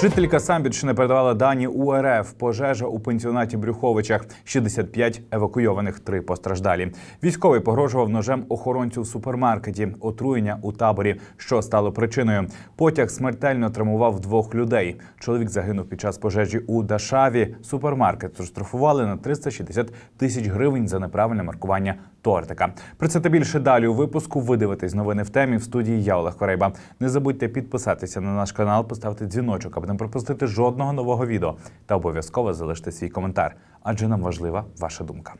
Жителька Самбірщини передавала дані УРФ. Пожежа у пенсіонаті Брюховичах. 65 евакуйованих, три постраждалі. Військовий погрожував ножем охоронцю в супермаркеті. Отруєння у таборі, що стало причиною. Потяг смертельно травмував двох людей. Чоловік загинув під час пожежі у Дашаві. Супермаркет штрафували на 360 тисяч гривень за неправильне маркування тортика. Про це та більше далі у випуску. Ви дивитесь новини в темі в студії. Я Олег Корейба. Не забудьте підписатися на наш канал, поставити дзвіночок, аби не пропустити жодного нового відео. Та обов'язково залиште свій коментар, адже нам важлива ваша думка.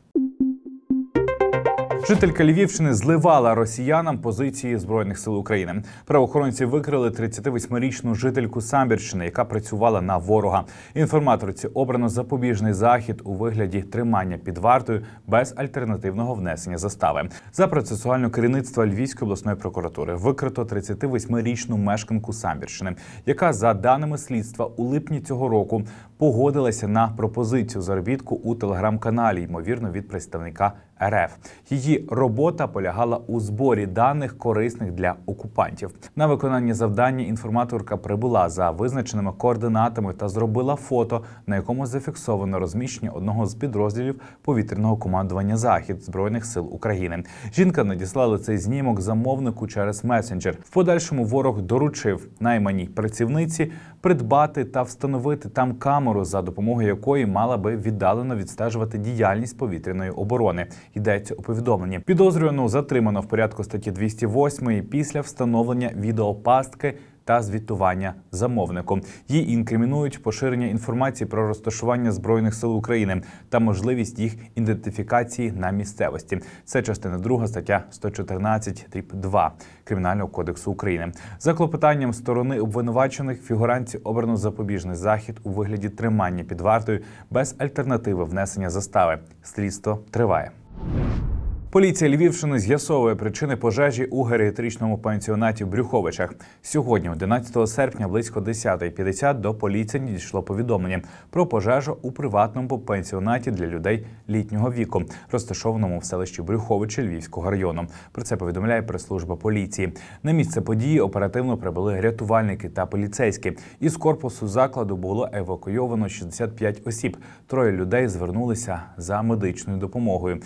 Жителька Львівщини зливала росіянам позиції збройних сил України. Правоохоронці викрили 38-річну жительку Самбірщини, яка працювала на ворога. Інформаторці обрано запобіжний захід у вигляді тримання під вартою без альтернативного внесення застави. За процесуальне керівництво Львівської обласної прокуратури викрито 38-річну мешканку Самбірщини, яка за даними слідства у липні цього року погодилася на пропозицію заробітку у телеграм-каналі, ймовірно, від представника РФ. Її робота полягала у зборі даних корисних для окупантів. На виконання завдання інформаторка прибула за визначеними координатами та зробила фото, на якому зафіксовано розміщення одного з підрозділів повітряного командування Захід збройних сил України. Жінка надіслала цей знімок замовнику через месенджер. В подальшому ворог доручив найманій працівниці придбати та встановити там камеру, за допомогою якої мала би віддалено відстежувати діяльність повітряної оборони. Йдеться у повідомленні. Підозрювану затримано в порядку статті 208 після встановлення відеопастки. Та звітування замовнику їй інкримінують поширення інформації про розташування збройних сил України та можливість їх ідентифікації на місцевості. Це частина 2 стаття 114 тріп 2 кримінального кодексу України. За клопотанням сторони обвинувачених фігуранці обрано запобіжний захід у вигляді тримання під вартою без альтернативи внесення застави. Слідство триває. Yeah. Поліція Львівщини з'ясовує причини пожежі у геріатричному пансіонаті в Брюховичах. Сьогодні, 11 серпня, близько 10.50 до поліції надійшло повідомлення про пожежу у приватному пансіонаті для людей літнього віку, розташованому в селищі Брюховичі Львівського району. Про це повідомляє прес-служба поліції. На місце події оперативно прибули рятувальники та поліцейські. Із корпусу закладу було евакуйовано 65 осіб. Троє людей звернулися за медичною допомогою.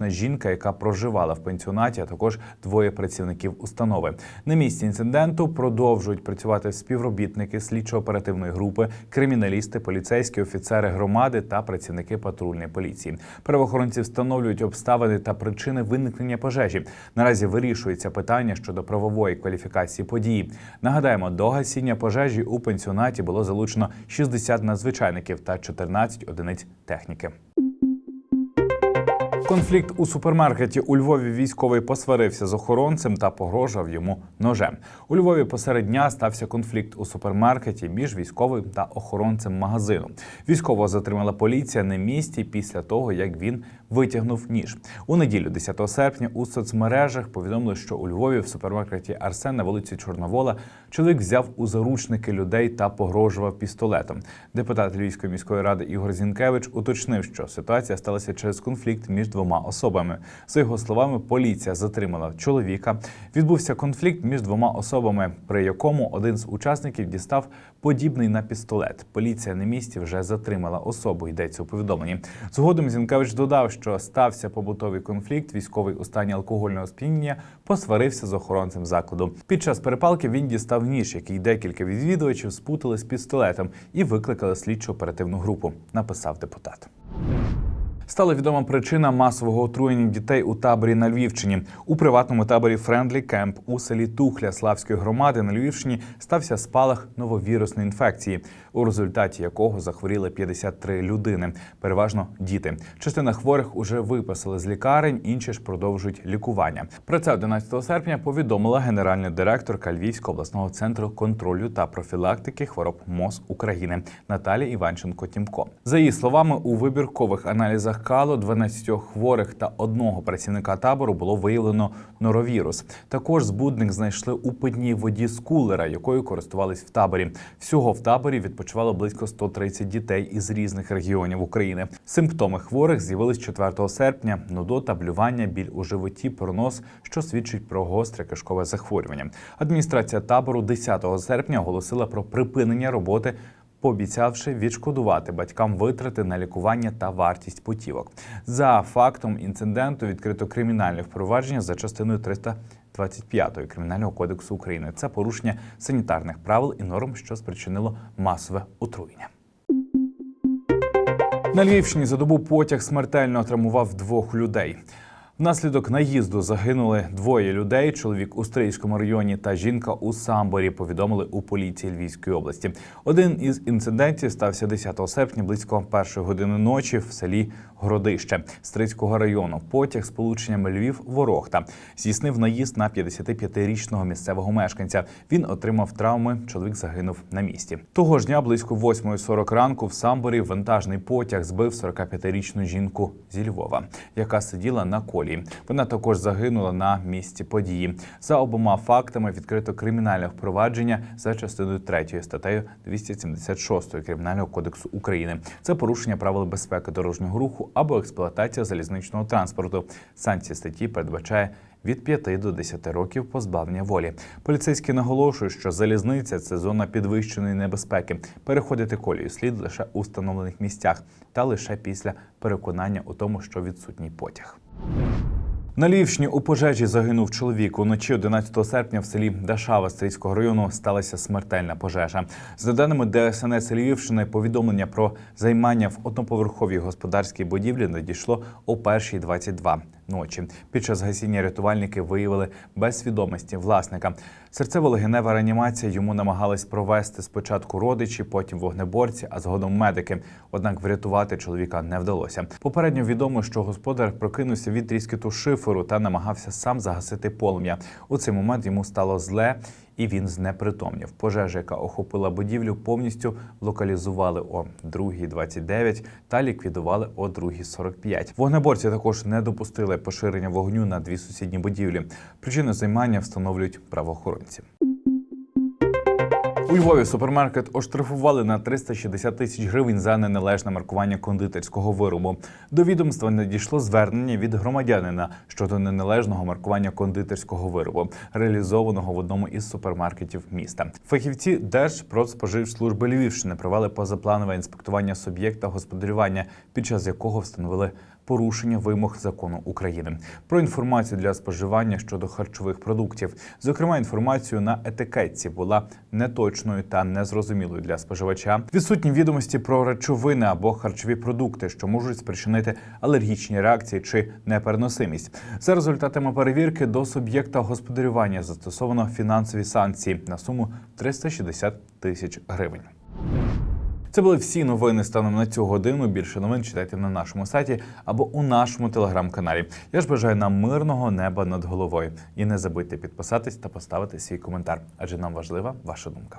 77-річна жінка, яка проживала в пенсіонаті, а також двоє працівників установи. На місці інциденту продовжують працювати співробітники слідчо-оперативної групи, криміналісти, поліцейські офіцери громади та працівники патрульної поліції. Правоохоронці встановлюють обставини та причини виникнення пожежі. Наразі вирішується питання щодо правової кваліфікації події. Нагадаємо, до гасіння пожежі у пенсіонаті було залучено 60 надзвичайників та 14 одиниць техніки. Конфлікт у супермаркеті у Львові військовий посварився з охоронцем та погрожував йому ножем. У Львові посеред дня стався конфлікт у супермаркеті між військовим та охоронцем магазину. Військового затримала поліція на місці після того, як він витягнув ніж. У неділю, 10 серпня, у соцмережах повідомили, що у Львові в супермаркеті Арсен на вулиці Чорновола чоловік взяв у заручники людей та погрожував пістолетом. Депутат Львівської міської ради Ігор Зінкевич уточнив, що ситуація сталася через конфлікт між двома особами. За його словами, поліція затримала чоловіка. Відбувся конфлікт між двома особами, при якому один з учасників дістав подібний на пістолет. Поліція на місці вже затримала особу. Йдеться у повідомленні. Згодом Зінкевич додав, що стався побутовий конфлікт. Військовий у стані алкогольного сп'яніння посварився з охоронцем закладу. Під час перепалки він дістав ніж, який декілька відвідувачів спутали з пістолетом і викликали слідчо оперативну групу. Написав депутат. Стала відома причина масового отруєння дітей у таборі на Львівщині. У приватному таборі Френдлі Кемп у селі Тухля Славської громади на Львівщині стався спалах нововірусної інфекції, у результаті якого захворіли 53 людини, переважно діти. Частина хворих уже виписали з лікарень, інші ж продовжують лікування. Про це 11 серпня повідомила генеральна директорка Львівського обласного центру контролю та профілактики хвороб МОЗ України Наталія Іванченко Тімко. За її словами, у вибіркових аналізах Ахкало 12 хворих та одного працівника табору було виявлено норовірус. Також збудник знайшли у питній воді з кулера, якою користувались в таборі. Всього в таборі відпочивало близько 130 дітей із різних регіонів України. Симптоми хворих з'явились 4 серпня: нудота, блювання, біль у животі, пронос, що свідчить про гостре кишкове захворювання. Адміністрація табору 10 серпня оголосила про припинення роботи. Пообіцявши відшкодувати батькам витрати на лікування та вартість путівок. За фактом інциденту відкрито кримінальне впровадження за частиною 325 кримінального кодексу України. Це порушення санітарних правил і норм, що спричинило масове отруєння. На Львівщині за добу потяг смертельно травмував двох людей. Внаслідок наїзду загинули двоє людей: чоловік у Стрийському районі та жінка у Самборі. Повідомили у поліції Львівської області. Один із інцидентів стався 10 серпня близько першої години ночі в селі Городище Стрийського району. Потяг з полученням Львів Ворохта здійснив наїзд на 55-річного місцевого мешканця. Він отримав травми. Чоловік загинув на місці. Того ж дня близько 8.40 ранку в Самборі вантажний потяг збив 45-річну жінку зі Львова, яка сиділа на колії. Вона також загинула на місці події. За обома фактами відкрито кримінальне впровадження за частиною 3 статтею 276 кримінального кодексу України. Це порушення правил безпеки дорожнього руху або експлуатація залізничного транспорту. Санкція статті передбачає від 5 до 10 років позбавлення волі. Поліцейські наголошують, що залізниця це зона підвищеної небезпеки. Переходити колію слід лише у встановлених місцях та лише після переконання у тому, що відсутній потяг. На Львівщині у пожежі загинув чоловік. Уночі 11 серпня в селі Дашава Стрійського району сталася смертельна пожежа. За даними ДСНС Львівщини, повідомлення про займання в одноповерховій господарській будівлі надійшло о 1.22 ночі. Під час гасіння рятувальники виявили без свідомості власника. Серцево-легенева реанімація йому намагались провести спочатку родичі, потім вогнеборці, а згодом медики. Однак врятувати чоловіка не вдалося. Попередньо відомо, що господар прокинувся від тріскіту шиферу та намагався сам загасити полум'я. У цей момент йому стало зле. І він знепритомнів. Пожежа, яка охопила будівлю, повністю локалізували о 2.29 та ліквідували о 2.45. Вогнеборці також не допустили поширення вогню на дві сусідні будівлі. Причину займання встановлюють правоохоронці. У Львові супермаркет оштрафували на 360 тисяч гривень за неналежне маркування кондитерського виробу. До відомства надійшло звернення від громадянина щодо неналежного маркування кондитерського виробу, реалізованого в одному із супермаркетів міста. Фахівці Держпродспоживслужби Львівщини провели позапланове інспектування суб'єкта господарювання, під час якого встановили порушення вимог закону України. Про інформацію для споживання щодо харчових продуктів, зокрема, інформацію на етикетці була неточною та незрозумілою для споживача. Відсутні відомості про речовини або харчові продукти, що можуть спричинити алергічні реакції чи непереносимість. За результатами перевірки до суб'єкта господарювання застосовано фінансові санкції на суму 360 тисяч гривень. Це були всі новини станом на цю годину. Більше новин читайте на нашому сайті або у нашому телеграм-каналі. Я ж бажаю нам мирного неба над головою. І не забудьте підписатись та поставити свій коментар, адже нам важлива ваша думка.